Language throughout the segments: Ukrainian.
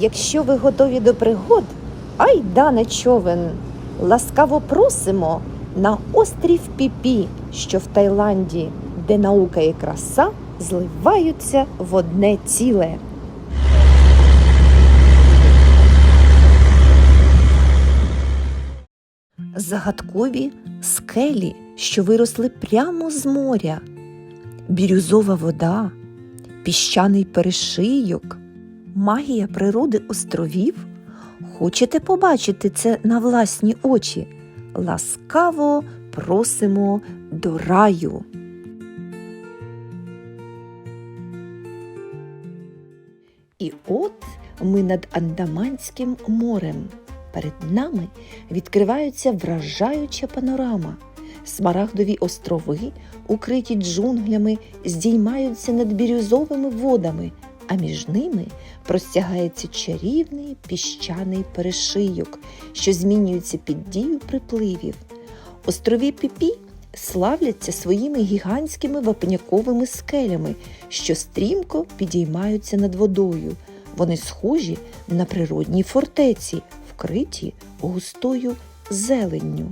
Якщо ви готові до пригод, айда на човен. Ласкаво просимо на острів Піпі, що в Таїланді, де наука і краса зливаються в одне ціле. Загадкові скелі, що виросли прямо з моря, бірюзова вода, піщаний перешийок, магія природи островів. Хочете побачити це на власні очі? Ласкаво просимо до раю. І от ми над Андаманським морем. Перед нами відкривається вражаюча панорама. Смарагдові острови, укриті джунглями, здіймаються над бірюзовими водами, а між ними простягається чарівний піщаний перешийок, що змінюється під дію припливів. Острові Піпі славляться своїми гігантськими вапняковими скелями, що стрімко підіймаються над водою. Вони схожі на природні фортеці, вкриті густою зеленню.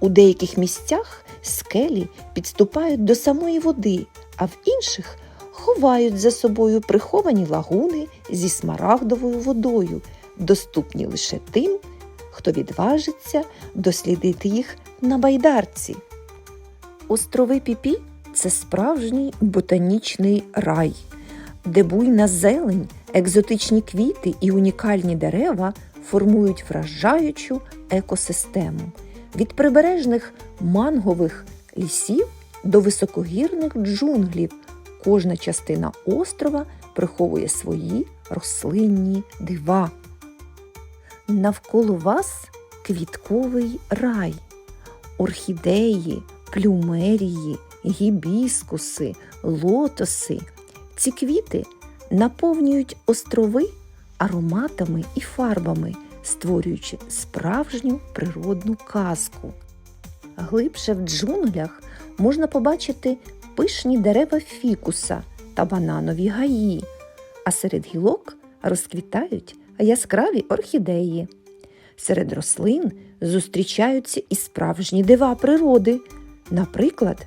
У деяких місцях скелі підступають до самої води, а в інших ховають за собою приховані лагуни зі смарагдовою водою, доступні лише тим, хто відважиться дослідити їх на байдарці. Острови Піпі це справжній ботанічний рай, де буйна зелень, екзотичні квіти і унікальні дерева формують вражаючу екосистему від прибережних мангових лісів до високогірних джунглів. Кожна частина острова приховує свої рослинні дива. Навколо вас квітковий рай, орхідеї, плюмерії, гібіскуси, лотоси. Ці квіти наповнюють острови ароматами і фарбами, створюючи справжню природну казку. Глибше в джунглях можна побачити пишні дерева фікуса та бананові гаї, а серед гілок розквітають яскраві орхідеї. Серед рослин зустрічаються і справжні дива природи, наприклад,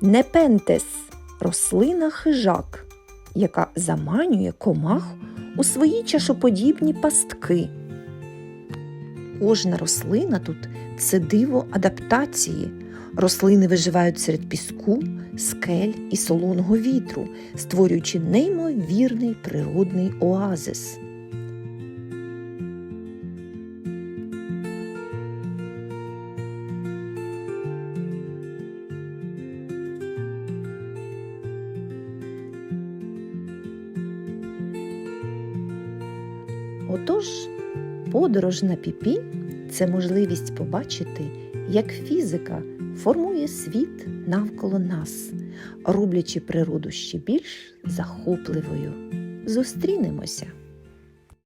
непентес рослина хижак, яка заманює комах у свої чашоподібні пастки. Кожна рослина тут це диво адаптації. Рослини виживають серед піску, скель і солоного вітру, створюючи неймовірний природний оазис. Отож, подорож на піпі це можливість побачити, як фізика формує світ навколо нас, роблячи природу ще більш захопливою. Зустрінемося!